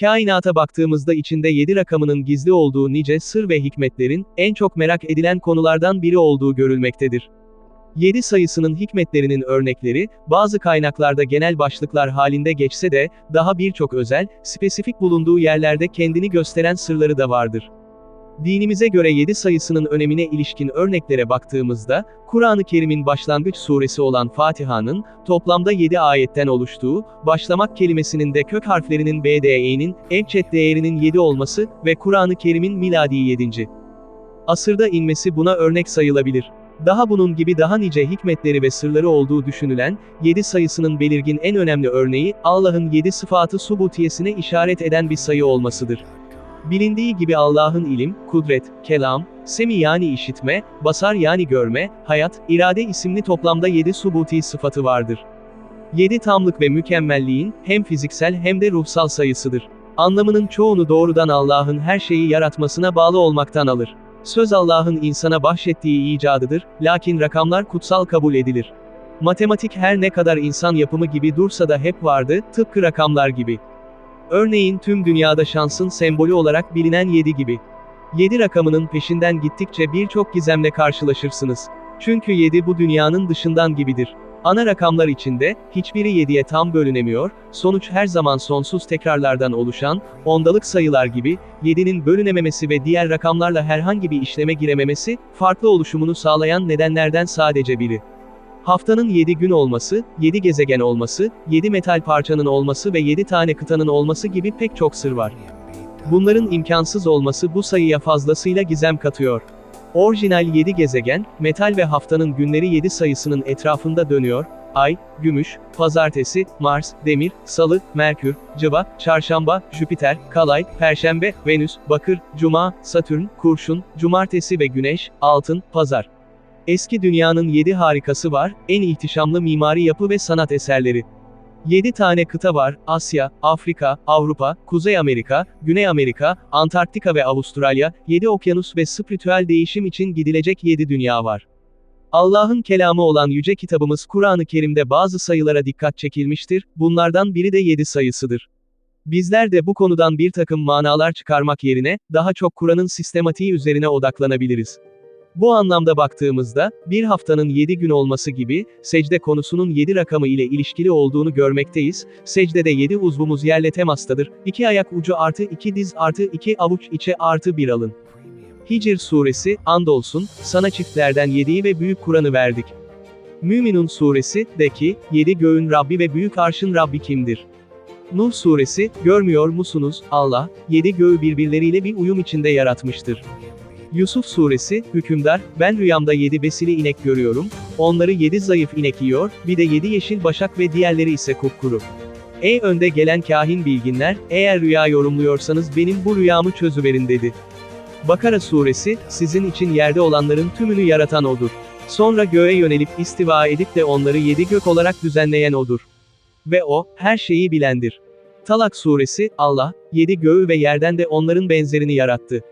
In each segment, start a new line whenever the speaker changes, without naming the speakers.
Kainata baktığımızda içinde 7 rakamının gizli olduğu nice sır ve hikmetlerin, en çok merak edilen konulardan biri olduğu görülmektedir. 7 sayısının hikmetlerinin örnekleri, bazı kaynaklarda genel başlıklar halinde geçse de, daha birçok özel, spesifik bulunduğu yerlerde kendini gösteren sırları da vardır. Dinimize göre 7 sayısının önemine ilişkin örneklere baktığımızda, Kur'an-ı Kerim'in başlangıç suresi olan Fatiha'nın, toplamda 7 ayetten oluştuğu, başlamak kelimesinin de kök harflerinin BDE'nin, ebced değerinin 7 olması ve Kur'an-ı Kerim'in miladi 7. asırda inmesi buna örnek sayılabilir. Daha bunun gibi daha nice hikmetleri ve sırları olduğu düşünülen, 7 sayısının belirgin en önemli örneği, Allah'ın 7 sıfatı subutiyesine işaret eden bir sayı olmasıdır. Bilindiği gibi Allah'ın ilim, kudret, kelam, semi yani işitme, basar yani görme, hayat, irade isimli toplamda 7 subuti sıfatı vardır. 7 tamlık ve mükemmelliğin, hem fiziksel hem de ruhsal sayısıdır. Anlamının çoğunu doğrudan Allah'ın her şeyi yaratmasına bağlı olmaktan alır. Söz Allah'ın insana bahşettiği icadıdır, lakin rakamlar kutsal kabul edilir. Matematik her ne kadar insan yapımı gibi dursa da hep vardı, tıpkı rakamlar gibi. Örneğin tüm dünyada şansın sembolü olarak bilinen 7 gibi. 7 rakamının peşinden gittikçe birçok gizemle karşılaşırsınız. Çünkü 7 bu dünyanın dışından gibidir. Ana rakamlar içinde, hiçbiri 7'ye tam bölünemiyor, sonuç her zaman sonsuz tekrarlardan oluşan, ondalık sayılar gibi, 7'nin bölünememesi ve diğer rakamlarla herhangi bir işleme girememesi, farklı oluşumunu sağlayan nedenlerden sadece biri. Haftanın 7 gün olması, 7 gezegen olması, 7 metal parçanın olması ve 7 tane kıtanın olması gibi pek çok sır var. Bunların imkansız olması bu sayıya fazlasıyla gizem katıyor. Orijinal 7 gezegen, metal ve haftanın günleri 7 sayısının etrafında dönüyor, Ay, Gümüş, Pazartesi, Mars, Demir, Salı, Merkür, Cıva, Çarşamba, Jüpiter, Kalay, Perşembe, Venüs, Bakır, Cuma, Satürn, Kurşun, Cumartesi ve Güneş, Altın, Pazar. Eski dünyanın 7 harikası var, en ihtişamlı mimari yapı ve sanat eserleri. 7 tane kıta var, Asya, Afrika, Avrupa, Kuzey Amerika, Güney Amerika, Antarktika ve Avustralya, 7 okyanus ve spiritüel değişim için gidilecek 7 dünya var. Allah'ın kelamı olan yüce kitabımız Kur'an-ı Kerim'de bazı sayılara dikkat çekilmiştir, bunlardan biri de 7 sayısıdır. Bizler de bu konudan bir takım manalar çıkarmak yerine, daha çok Kur'an'ın sistematiği üzerine odaklanabiliriz. Bu anlamda baktığımızda, bir haftanın 7 gün olması gibi, secde konusunun 7 rakamı ile ilişkili olduğunu görmekteyiz, secdede 7 uzvumuz yerle temastadır, 2 ayak ucu artı 2 diz artı 2 avuç içe artı 1 alın. Hicr suresi, andolsun, sana çiftlerden 7'yi ve büyük Kur'an'ı verdik. Müminun suresi, de ki, 7 göğün Rabbi ve büyük arşın Rabbi kimdir? Nuh suresi, görmüyor musunuz, Allah, 7 göğü birbirleriyle bir uyum içinde yaratmıştır. Yusuf suresi, hükümdar, ben rüyamda yedi besili inek görüyorum, onları yedi zayıf inek yiyor, bir de yedi yeşil başak ve diğerleri ise kupkuru. Ey önde gelen kahin bilginler, eğer rüya yorumluyorsanız benim bu rüyamı çözüverin dedi. Bakara suresi, sizin için yerde olanların tümünü yaratan odur. Sonra göğe yönelip istiva edip de onları yedi gök olarak düzenleyen odur. Ve o, her şeyi bilendir. Talak suresi, Allah, yedi göğü ve yerden de onların benzerini yarattı.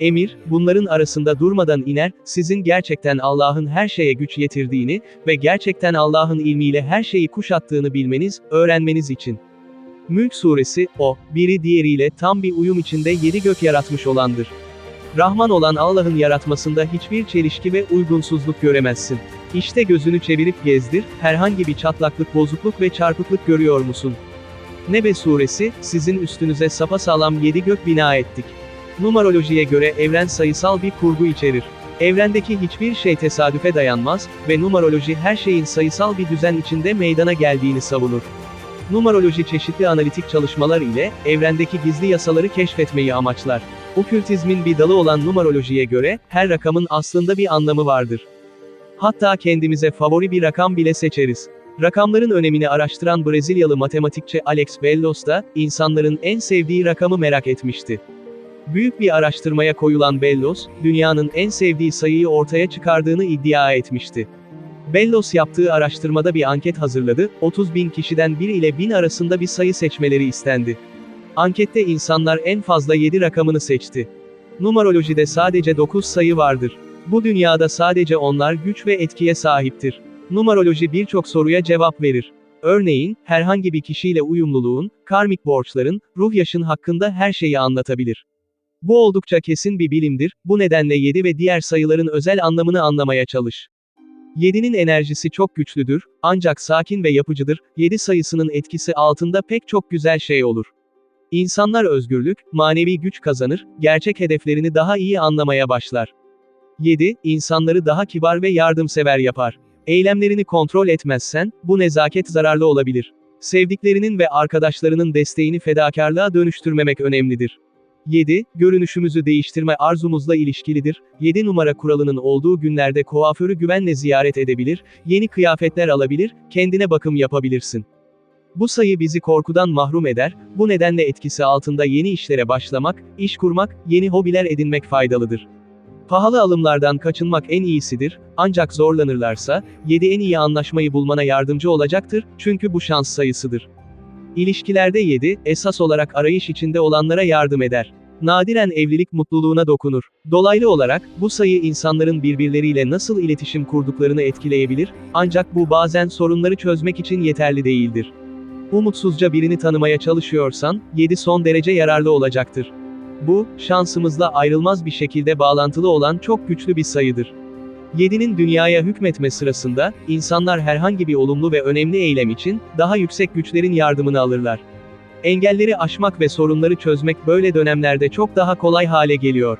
Emir, bunların arasında durmadan iner, sizin gerçekten Allah'ın her şeye güç yetirdiğini ve gerçekten Allah'ın ilmiyle her şeyi kuşattığını bilmeniz, öğrenmeniz için. Mülk suresi, o, biri diğeriyle tam bir uyum içinde yedi gök yaratmış olandır. Rahman olan Allah'ın yaratmasında hiçbir çelişki ve uygunsuzluk göremezsin. İşte gözünü çevirip gezdir, herhangi bir çatlaklık, bozukluk ve çarpıklık görüyor musun? Nebe suresi, sizin üstünüze sapasağlam yedi gök bina ettik. Numarolojiye göre evren sayısal bir kurgu içerir. Evrendeki hiçbir şey tesadüfe dayanmaz ve numaroloji her şeyin sayısal bir düzen içinde meydana geldiğini savunur. Numaroloji çeşitli analitik çalışmalar ile evrendeki gizli yasaları keşfetmeyi amaçlar. Okültizmin bir dalı olan numarolojiye göre her rakamın aslında bir anlamı vardır. Hatta kendimize favori bir rakam bile seçeriz. Rakamların önemini araştıran Brezilyalı matematikçi Alex Bellos da insanların en sevdiği rakamı merak etmişti. Büyük bir araştırmaya koyulan Bellos, dünyanın en sevdiği sayıyı ortaya çıkardığını iddia etmişti. Bellos yaptığı araştırmada bir anket hazırladı, 30 bin kişiden 1 ile 1000 arasında bir sayı seçmeleri istendi. Ankette insanlar en fazla 7 rakamını seçti. Numarolojide sadece 9 sayı vardır. Bu dünyada sadece onlar güç ve etkiye sahiptir. Numaroloji birçok soruya cevap verir. Örneğin, herhangi bir kişiyle uyumluluğun, karmik borçların, ruh yaşın hakkında her şeyi anlatabilir. Bu oldukça kesin bir bilimdir, bu nedenle 7 ve diğer sayıların özel anlamını anlamaya çalış. 7'nin enerjisi çok güçlüdür, ancak sakin ve yapıcıdır, 7 sayısının etkisi altında pek çok güzel şey olur. İnsanlar özgürlük, manevi güç kazanır, gerçek hedeflerini daha iyi anlamaya başlar. 7. insanları daha kibar ve yardımsever yapar. Eylemlerini kontrol etmezsen, bu nezaket zararlı olabilir. Sevdiklerinin ve arkadaşlarının desteğini fedakarlığa dönüştürmemek önemlidir. 7. Görünüşümüzü değiştirme arzumuzla ilişkilidir. 7 numara kuralının olduğu günlerde kuaförü güvenle ziyaret edebilir, yeni kıyafetler alabilir, kendine bakım yapabilirsin. Bu sayı bizi korkudan mahrum eder, bu nedenle etkisi altında yeni işlere başlamak, iş kurmak, yeni hobiler edinmek faydalıdır. Pahalı alımlardan kaçınmak en iyisidir, ancak zorlanırlarsa, 7 en iyi anlaşmayı bulmana yardımcı olacaktır, çünkü bu şans sayısıdır. İlişkilerde 7, esas olarak arayış içinde olanlara yardım eder. Nadiren evlilik mutluluğuna dokunur. Dolaylı olarak, bu sayı insanların birbirleriyle nasıl iletişim kurduklarını etkileyebilir, ancak bu bazen sorunları çözmek için yeterli değildir. Umutsuzca birini tanımaya çalışıyorsan, 7 son derece yararlı olacaktır. Bu, şansımızla ayrılmaz bir şekilde bağlantılı olan çok güçlü bir sayıdır. 7'nin dünyaya hükmetme sırasında, insanlar herhangi bir olumlu ve önemli eylem için, daha yüksek güçlerin yardımını alırlar. Engelleri aşmak ve sorunları çözmek böyle dönemlerde çok daha kolay hale geliyor.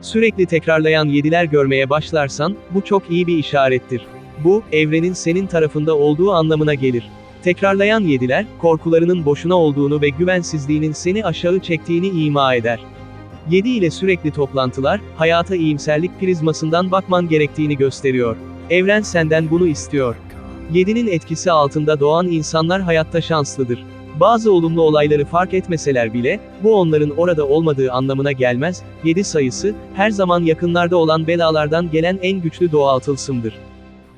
Sürekli tekrarlayan yediler görmeye başlarsan, bu çok iyi bir işarettir. Bu, evrenin senin tarafında olduğu anlamına gelir. Tekrarlayan yediler, korkularının boşuna olduğunu ve güvensizliğinin seni aşağı çektiğini ima eder. 7 ile sürekli toplantılar, hayata iyimserlik prizmasından bakman gerektiğini gösteriyor. Evren senden bunu istiyor. 7'nin etkisi altında doğan insanlar hayatta şanslıdır. Bazı olumlu olayları fark etmeseler bile, bu onların orada olmadığı anlamına gelmez, 7 sayısı, her zaman yakınlarda olan belalardan gelen en güçlü doğal tılsımdır.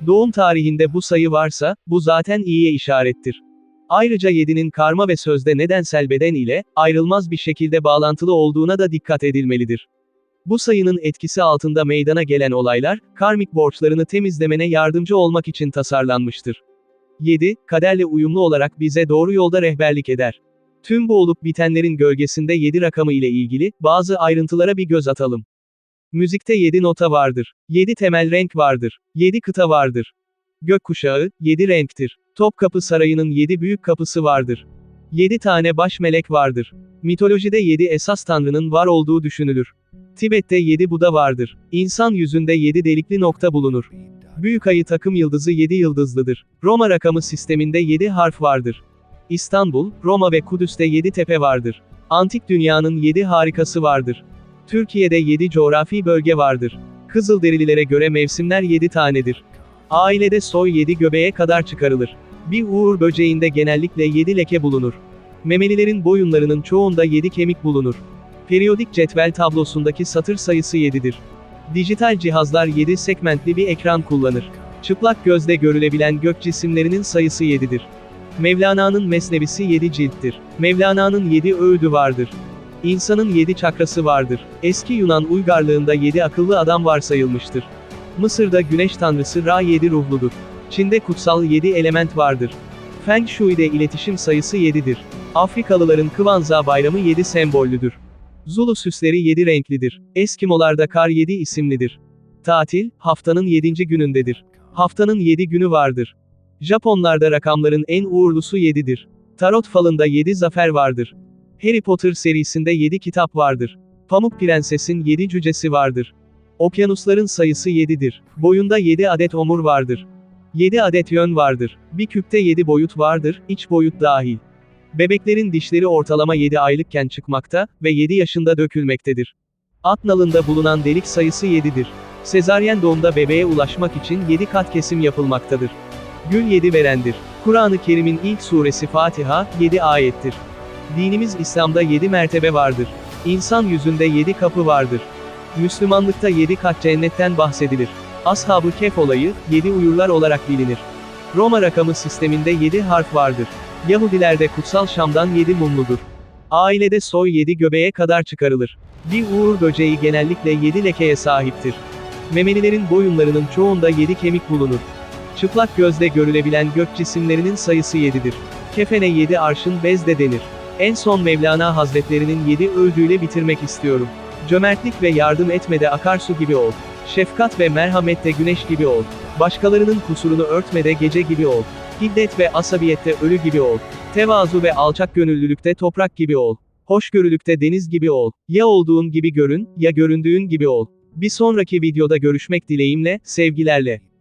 Doğum tarihinde bu sayı varsa, bu zaten iyiye işarettir. Ayrıca 7'nin karma ve sözde nedensel beden ile, ayrılmaz bir şekilde bağlantılı olduğuna da dikkat edilmelidir. Bu sayının etkisi altında meydana gelen olaylar, karmik borçlarını temizlemene yardımcı olmak için tasarlanmıştır. 7, kaderle uyumlu olarak bize doğru yolda rehberlik eder. Tüm bu olup bitenlerin gölgesinde 7 rakamı ile ilgili, bazı ayrıntılara bir göz atalım. Müzikte 7 nota vardır. 7 temel renk vardır. 7 kıta vardır. Gökkuşağı, 7 renktir. Topkapı Sarayı'nın 7 büyük kapısı vardır. 7 tane baş melek vardır. Mitolojide 7 esas tanrının var olduğu düşünülür. Tibet'te 7 Buda vardır. İnsan yüzünde 7 delikli nokta bulunur. Büyük ayı takım yıldızı 7 yıldızlıdır. Roma rakamı sisteminde 7 harf vardır. İstanbul, Roma ve Kudüs'te 7 tepe vardır. Antik dünyanın 7 harikası vardır. Türkiye'de 7 coğrafi bölge vardır. Kızılderililere göre mevsimler 7 tanedir. Ailede soy 7 göbeğe kadar çıkarılır. Bir uğur böceğinde genellikle 7 leke bulunur. Memelilerin boyunlarının çoğunda 7 kemik bulunur. Periyodik cetvel tablosundaki satır sayısı 7'dir. Dijital cihazlar 7 segmentli bir ekran kullanır. Çıplak gözle görülebilen gök cisimlerinin sayısı 7'dir. Mevlana'nın mesnevisi 7 cilttir. Mevlana'nın 7 öğüdü vardır. İnsanın 7 çakrası vardır. Eski Yunan uygarlığında 7 akıllı adam varsayılmıştır. Mısır'da güneş tanrısı Ra 7 ruhludur. Çin'de kutsal 7 element vardır. Feng Shui'de iletişim sayısı 7'dir. Afrikalıların Kwanzaa bayramı 7 sembollüdür. Zulu süsleri 7 renklidir. Eskimolarda kar 7 isimlidir. Tatil, haftanın 7. günündedir. Haftanın 7 günü vardır. Japonlarda rakamların en uğurlusu 7'dir. Tarot falında 7 zafer vardır. Harry Potter serisinde 7 kitap vardır. Pamuk Prenses'in 7 cücesi vardır. Okyanusların sayısı 7'dir. Boyunda 7 adet omur vardır. 7 adet yön vardır. Bir küpte 7 boyut vardır, iç boyut dahil. Bebeklerin dişleri ortalama 7 aylıkken çıkmakta ve 7 yaşında dökülmektedir. At nalında bulunan delik sayısı 7'dir. Sezaryen doğumda bebeğe ulaşmak için 7 kat kesim yapılmaktadır. Gül 7 verendir. Kur'an-ı Kerim'in ilk suresi Fatiha, 7 ayettir. Dinimiz İslam'da 7 mertebe vardır. İnsan yüzünde 7 kapı vardır. Müslümanlıkta 7 kat cennetten bahsedilir. Ashab-ı Kehf olayı, 7 uyurlar olarak bilinir. Roma rakamı sisteminde 7 harf vardır. Yahudilerde kutsal Şam'dan 7 mumludur. Ailede soy 7 göbeğe kadar çıkarılır. Bir uğur böceği genellikle 7 lekeye sahiptir. Memelilerin boyunlarının çoğunda 7 kemik bulunur. Çıplak gözle görülebilen gök cisimlerinin sayısı 7'dir. Kefene 7 arşın bez de denir. En son Mevlana Hazretlerinin 7 övdüğüyle bitirmek istiyorum. Cömertlik ve yardım etmede akarsu gibi ol. Şefkat ve merhamette güneş gibi ol. Başkalarının kusurunu örtmede gece gibi ol. Hiddet ve asabiyette ölü gibi ol. Tevazu ve alçak gönüllülükte toprak gibi ol. Hoşgörülükte deniz gibi ol. Ya olduğun gibi görün, ya göründüğün gibi ol. Bir sonraki videoda görüşmek dileğimle, sevgilerle.